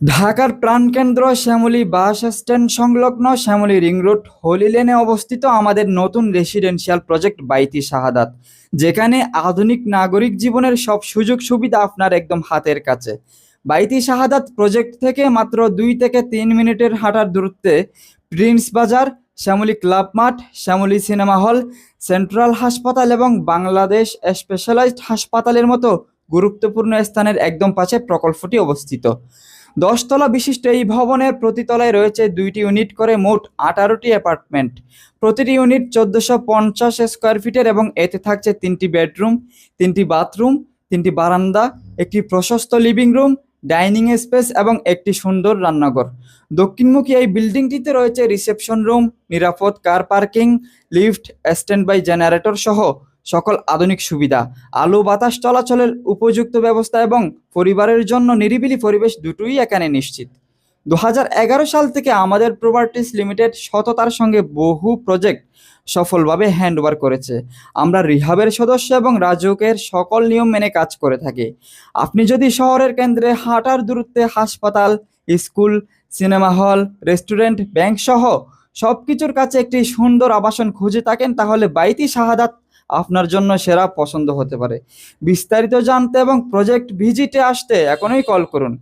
ঢাকার প্রাণকেন্দ্র Shyamoli bus stand সংলগ্ন শ্যামলী রিং রোড হোলি লেনে অবস্থিত আমাদের নতুন রেসিডেন্সিয়াল প্রজেক্ট বাইতি শাহাদাত, যেখানে আধুনিক নাগরিক জীবনের সব সুযোগ সুবিধা আপনার একদম হাতের কাছে। বাইতি শাহাদাত প্রজেক্ট থেকে মাত্র দুই থেকে তিন মিনিটের হাঁটার দূরত্বে প্রিন্স বাজার, শ্যামলী ক্লাব মাঠ, শ্যামলী সিনেমা হল, সেন্ট্রাল হাসপাতাল এবং বাংলাদেশ স্পেশালাইজড হাসপাতালের মতো গুরুত্বপূর্ণ স্থানের একদম পাশে প্রকল্পটি অবস্থিত। দশতলা বিশিষ্ট এই ভবনের প্রতিতলায় রয়েছে দুইটি ইউনিট করে মোট আঠারোটি অ্যাপার্টমেন্ট। প্রতিটি ইউনিট চোদ্দশো পঞ্চাশ স্কোয়ার ফিটের এবং এতে থাকছে তিনটি বেডরুম, তিনটি বাথরুম, তিনটি বারান্দা, একটি প্রশস্ত লিভিং রুম, ডাইনিং স্পেস এবং একটি সুন্দর রান্নাঘর। দক্ষিণমুখী এই বিল্ডিংটিতে রয়েছে রিসেপশন রুম, নিরাপদ car parking, lift stand by generator সহ সকল আধুনিক সুবিধা। আলো, বাতাস, চলাচলের উপযুক্ত ব্যবস্থা এবং পরিবারের জন্য নিরিবিলি পরিবেশ দুটোই এখানে নিশ্চিত। দু হাজার এগারো সাল থেকে আমাদের প্রপার্টিস লিমিটেড সততার সঙ্গে বহু প্রজেক্ট সফলভাবে হ্যান্ডওভার করেছে। আমরা রিহাবের সদস্য এবং রাজকের সকল নিয়ম মেনে কাজ করে থাকি। আপনি যদি শহরের কেন্দ্রে হাঁটার দূরত্বে হাসপাতাল, school, cinema hall, restaurant, bank সহ সব কিছুর কাছে একটি সুন্দর আবাসন খুঁজে থাকেন, তাহলে বাইতি শাহাদাত আপনার জন্য সেরা পছন্দ হতে পারে। বিস্তারিত জানতে এবং প্রজেক্ট ভিজিটে আসতে এখনই কল করুন।